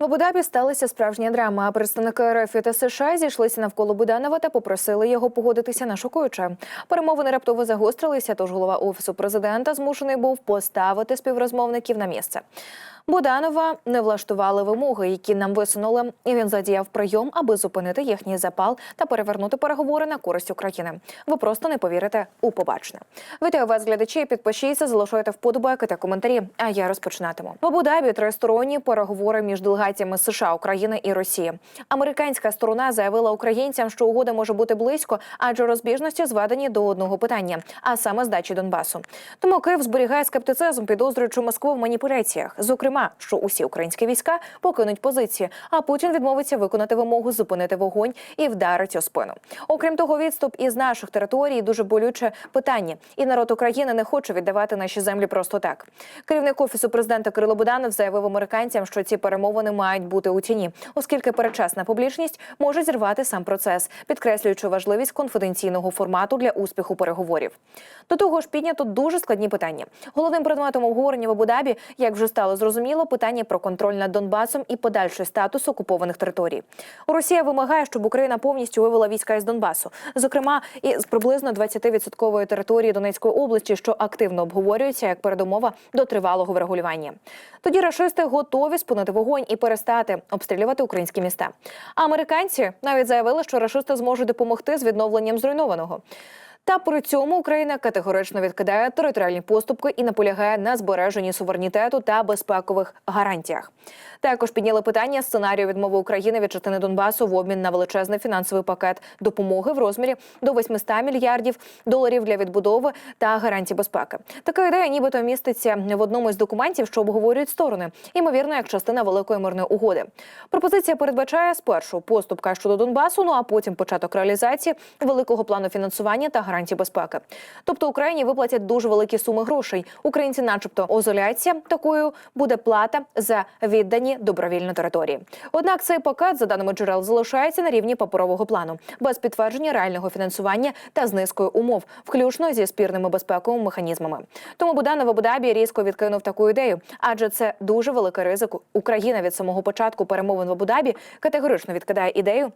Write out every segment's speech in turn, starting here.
В Абу-Дабі сталася справжня драма. Представники РФ та США зійшлися навколо Буданова та попросили його погодитися на шокуюче. Перемовини раптово загострилися, тож голова офісу президента змушений був поставити співрозмовників на місце. Буданова не влаштували вимоги, які нам висунули, і він задіяв прийом, аби зупинити їхній запал та перевернути переговори на користь України. Ви просто не повірите у побачене. Вітаю вас, глядачі. Підпишіться, залишайте вподобайки та коментарі. А я розпочинатиму. В Абу-Дабі тристоронні переговори між делегаціями США, України і Росії. Американська сторона заявила українцям, що угода може бути близько, адже розбіжності зведені до одного питання, а саме здачі Донбасу. Тому Київ зберігає скептицизм, підозрюючи Москву в маніпуляціях. Зокрема, що усі українські війська покинуть позиції, а Путін відмовиться виконати вимогу зупинити вогонь і вдарить у спину. Окрім того, відступ із наших територій дуже болюче питання, і народ України не хоче віддавати наші землі просто так. Керівник офісу президента Кирило Буданов заявив американцям, що ці перемовини мають бути у тіні, оскільки передчасна публічність може зірвати сам процес, підкреслюючи важливість конфіденційного формату для успіху переговорів. До того ж, піднято дуже складні питання. Головним предметом обговорення в Абу-Дабі, як вже стало зрозуміло, питання про контроль над Донбасом і подальший статус окупованих територій. Росія вимагає, щоб Україна повністю вивела війська із Донбасу, зокрема із приблизно 20% території Донецької області, що активно обговорюється як передумова до тривалого врегулювання. Тоді рашисти готові спинити вогонь і перестати обстрілювати українські міста. Американці навіть заявили, що рашисти зможуть допомогти з відновленням зруйнованого. Та при цьому Україна категорично відкидає територіальні поступки і наполягає на збереженні суверенітету та безпекових гарантіях. Також підняли питання сценарію відмови України від частини Донбасу в обмін на величезний фінансовий пакет допомоги в розмірі до 800 мільярдів доларів для відбудови та гарантій безпеки. Така ідея, нібито міститься в одному із документів, що обговорюють сторони, ймовірно, як частина великої мирної угоди. Пропозиція передбачає спершу поступка щодо Донбасу, ну а потім початок реалізації великого плану фінансування та гарантій безпеки. Тобто Україні виплатять дуже великі суми грошей. Українці, начебто, озоляція такою буде плата за віддані добровільно території. Однак цей пакет, за даними джерел, залишається на рівні паперового плану, без підтвердження реального фінансування та з низкою умов, включно зі спірними безпековими механізмами. Тому Буданов Абу-Дабі різко відкинув таку ідею, адже це дуже великий ризик. Україна від самого початку перемовин в Абу-Дабі категорично відкидає ідею.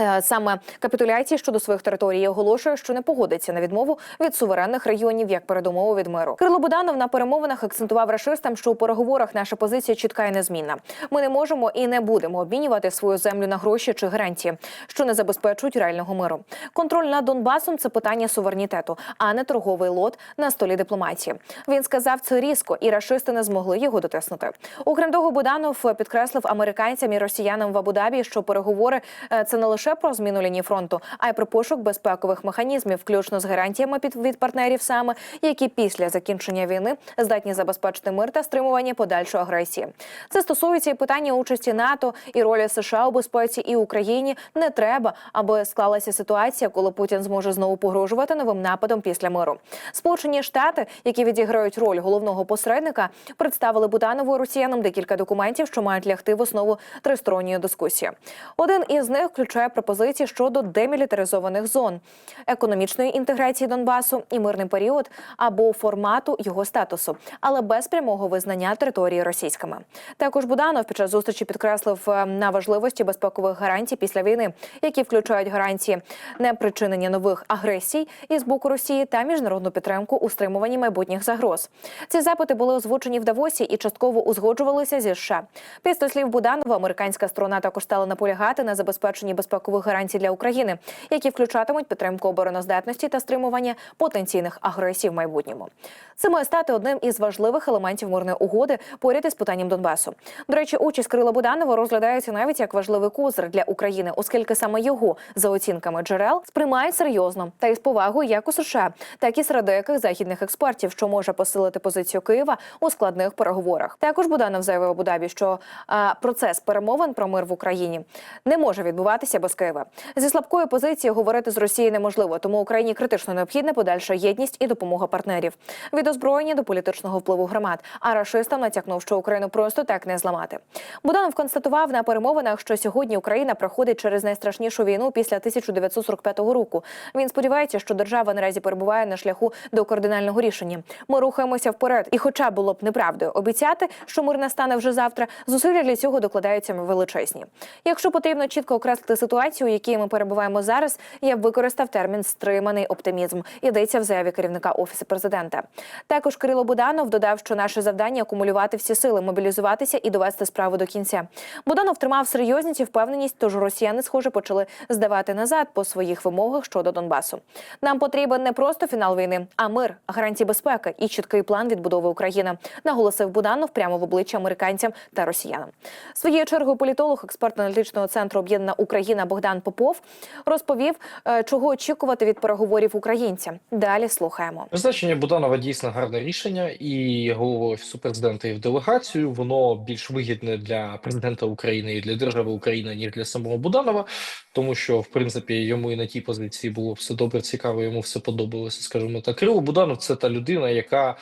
Е, Саме капітуляції щодо своїх територій оголошує, що не погодиться на відмову від суверенних регіонів як передумову від миру. Кирило Буданов на перемовинах акцентував рашистам, що у переговорах наша позиція чітка і незмінна. Ми не можемо і не будемо обмінювати свою землю на гроші чи гарантії, що не забезпечують реального миру. Контроль над Донбасом це питання суверенітету, а не торговий лот на столі дипломатії. Він сказав це різко, і рашисти не змогли його дотиснути. Окрім того, Буданов підкреслив американцям і росіянам в Абу-Дабі, що переговори е, це не лише про зміну лінії фронту, а й про пошук безпекових механізмів, включно з гарантіями під від партнерів, саме які після закінчення війни здатні забезпечити мир та стримування подальшої агресії. Це стосується і питання участі НАТО і ролі США у безпеці і Україні. Не треба, аби склалася ситуація, коли Путін зможе знову погрожувати новим нападом після миру. Сполучені Штати, які відіграють роль головного посередника, представили Бутанову росіянам декілька документів, що мають лягти в основу тристоронньої дискусії. Один із них включає пропозиції щодо демілітаризованих зон, економічної інтеграції Донбасу і мирний період або формату його статусу, але без прямого визнання території російськими. Також Буданов під час зустрічі підкреслив е, на важливості безпекових гарантій після війни, які включають гарантії непричинення нових агресій із боку Росії та міжнародну підтримку у стримуванні майбутніх загроз. Ці запити були озвучені в Давосі і частково узгоджувалися зі США. Після слів Буданова, американська сторона також стала наполягати на забезпеченні безпекових гарантій для України, які включатимуть підтримку обороноздатності та стримування потенційних агресій в майбутньому. Це має стати одним із важливих елементів мирної угоди поряд із питанням Донбасу. До речі, участь Кирила Буданова розглядається навіть як важливий козир для України, оскільки саме його, за оцінками джерел, сприймають серйозно та із повагою як у США, так і серед деяких західних експертів, що може посилити позицію Києва у складних переговорах. Також Буданов заявив Абу-Дабі, що а, процес перемовин про мир в Україні не може відбуватися без з Києва. Зі слабкої позиції говорити з Росією неможливо, тому Україні критично необхідна подальша єдність і допомога партнерів від озброєння до політичного впливу громад. А рашистам натякнув, що Україну просто так не зламати. Буданов констатував на перемовинах, що сьогодні Україна проходить через найстрашнішу війну після 1945 року. Він сподівається, що держава наразі перебуває на шляху до кардинального рішення. Ми рухаємося вперед, і, хоча було б неправдою обіцяти, що мир настане вже завтра, зусилля для цього докладаються величезні. Якщо потрібно чітко окреслити ситуацію, у якій ми перебуваємо зараз, я використав термін стриманий оптимізм. Йдеться в заяві керівника офісу президента. Також Кирило Буданов додав, що наше завдання акумулювати всі сили, мобілізуватися і довести справу до кінця. Буданов тримав серйозність і впевненість, тож росіяни, схоже, почали здавати назад по своїх вимогах щодо Донбасу. Нам потрібен не просто фінал війни, а мир, гарантії безпеки і чіткий план відбудови України, наголосив Буданов прямо в обличчя американцям та росіянам. Своєю чергою політолог, експерт аналітичного центру Об'єднана Україна Богдан Попов розповів, е, чого очікувати від переговорів українцям. Далі слухаємо. Призначення Буданова дійсно гарне рішення, і голову офісу президента і в делегацію воно більш вигідне для президента України і для держави України ніж для самого Буданова, тому що в принципі йому і на тій позиції було все добре, цікаво. Йому все подобалося. Скажімо так, Кирило Буданов це та людина, яка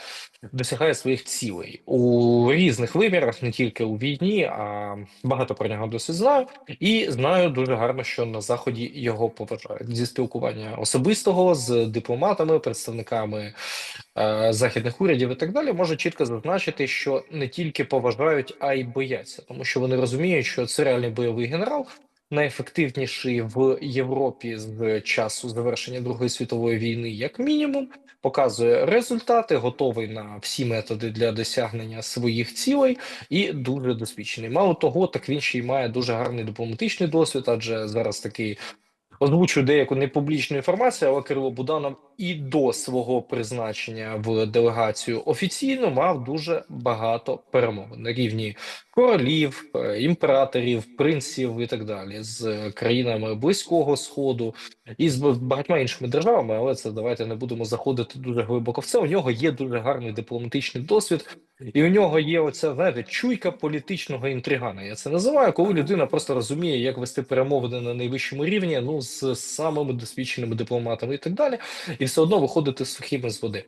досягає своїх цілей у різних вимірах, не тільки у війні, а багато про нього досить знаю. І знаю дуже гарно, що на заході його поважають зі спілкування особистого з дипломатами, представниками е, західних урядів і так далі. може чітко зазначити, що не тільки поважають, а й бояться, тому що вони розуміють, що це реальний бойовий генерал. Найефективніший в Європі з часу завершення Другої світової війни, як мінімум, показує результати, готовий на всі методи для досягнення своїх цілей і дуже досвідчений. Мало того, так він ще й має дуже гарний дипломатичний досвід, адже зараз такий озвучую деяку непублічну інформацію, але Кирило Буданов і до свого призначення в делегацію офіційно мав дуже багато перемовин на рівні королів, е, імператорів, принців і так далі з країнами Близького Сходу і з багатьма іншими державами. Але це давайте не будемо заходити дуже глибоко в це. У нього є дуже гарний дипломатичний досвід, і у нього є оця знаєте, чуйка політичного інтригана. Я це називаю, коли людина просто розуміє, як вести перемовини на найвищому рівні, ну з самими досвідченими дипломатами і так далі, і все одно виходити сухими з води.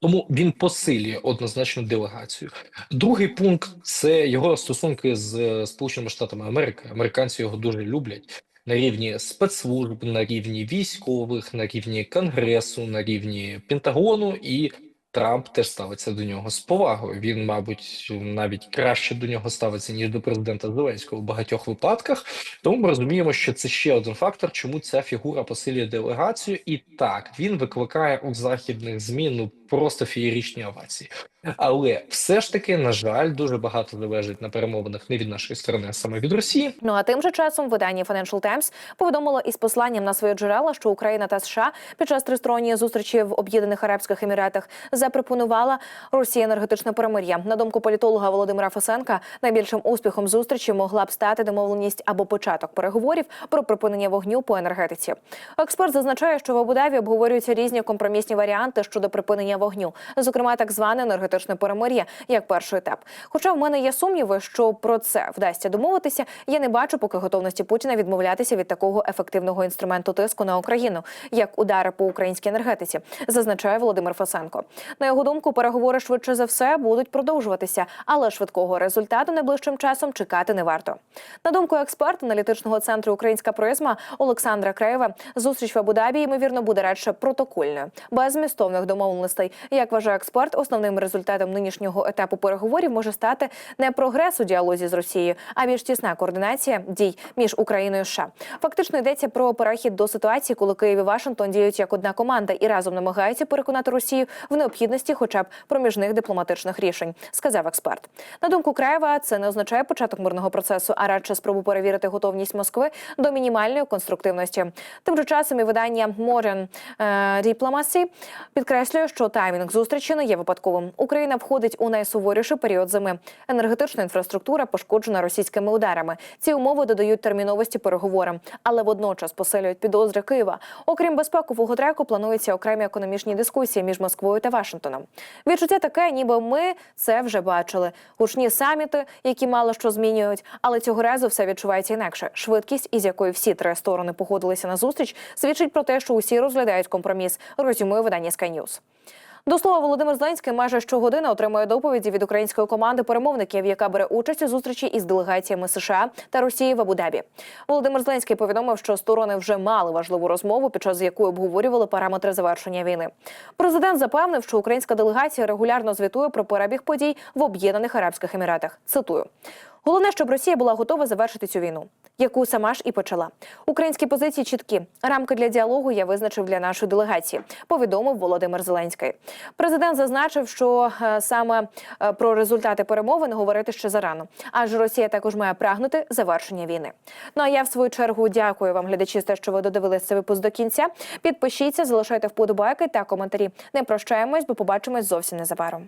Тому він посилює однозначно делегацію. Другий пункт це його стосунки з Сполученими Штатами Америки. Американці його дуже люблять на рівні спецслужб, на рівні військових, на рівні конгресу, на рівні Пентагону і. Трамп теж ставиться до нього з повагою. Він, мабуть, навіть краще до нього ставиться ніж до президента Зеленського в багатьох випадках. Тому ми розуміємо, що це ще один фактор, чому ця фігура посилює делегацію, і так він викликає у західних змін ну просто феєричні овації. Але все ж таки, на жаль, дуже багато залежить на перемовинах не від нашої сторони, а саме від Росії. Ну а тим же часом видання Financial Times повідомило із посланням на свої джерела, що Україна та США під час тристоронньої зустрічі в Об'єднаних Арабських Еміратах запропонувала Росії енергетичне перемир'я. На думку політолога Володимира Фосенка, найбільшим успіхом зустрічі могла б стати домовленість або початок переговорів про припинення вогню по енергетиці. Експерт зазначає, що в Абу-Дабі обговорюються різні компромісні варіанти щодо припинення вогню, зокрема так зване енергетичне перемир'я як перший етап. Хоча в мене є сумніви, що про це вдасться домовитися, я не бачу поки готовності Путіна відмовлятися від такого ефективного інструменту тиску на Україну, як удари по українській енергетиці, зазначає Володимир Фасенко. На його думку, переговори швидше за все будуть продовжуватися, але швидкого результату найближчим часом чекати не варто. На думку експерта аналітичного центру Українська призма Олександра Креєва, зустріч в Абу-Дабі, ймовірно буде радше протокольною, без змістовних домовленостей. Як вважає експерт, основним результатом нинішнього етапу переговорів може стати не прогрес у діалозі з Росією, а більш тісна координація дій між Україною і США. Фактично йдеться про перехід до ситуації, коли Київ і Вашингтон діють як одна команда і разом намагаються переконати Росію в необхідності, хоча б проміжних дипломатичних рішень, сказав експерт. На думку Краєва, це не означає початок мирного процесу, а радше спробу перевірити готовність Москви до мінімальної конструктивності. Тим же часом і видання Modern е, підкреслює, що таймінг зустрічі не є випадковим. Україна входить у найсуворіший період зими. Енергетична інфраструктура пошкоджена російськими ударами. Ці умови додають терміновості переговорам, але водночас посилюють підозри Києва. Окрім безпекового треку, плануються окремі економічні дискусії між Москвою та Вашингтоном. Відчуття таке, ніби ми це вже бачили. Гучні саміти, які мало що змінюють, але цього разу все відчувається інакше. Швидкість, із якою всі три сторони погодилися на зустріч, свідчить про те, що усі розглядають компроміс. Резюмує видання Sky News. До слова, Володимир Зеленський майже щогодини отримує доповіді від української команди перемовників, яка бере участь у зустрічі із делегаціями США та Росії в Абу-Дабі. Володимир Зеленський повідомив, що сторони вже мали важливу розмову, під час якої обговорювали параметри завершення війни. Президент запевнив, що українська делегація регулярно звітує про перебіг подій в Об'єднаних Арабських Еміратах. Цитую. Головне, щоб Росія була готова завершити цю війну, яку сама ж і почала. Українські позиції чіткі. Рамки для діалогу я визначив для нашої делегації. Повідомив Володимир Зеленський. Президент зазначив, що е, саме е, про результати перемовин говорити ще зарано, адже Росія також має прагнути завершення війни. Ну а я в свою чергу дякую вам, глядачі, те, що ви додивилися цей випуск до кінця. Підпишіться, залишайте вподобайки та коментарі. Не прощаємось, бо побачимось зовсім незабаром.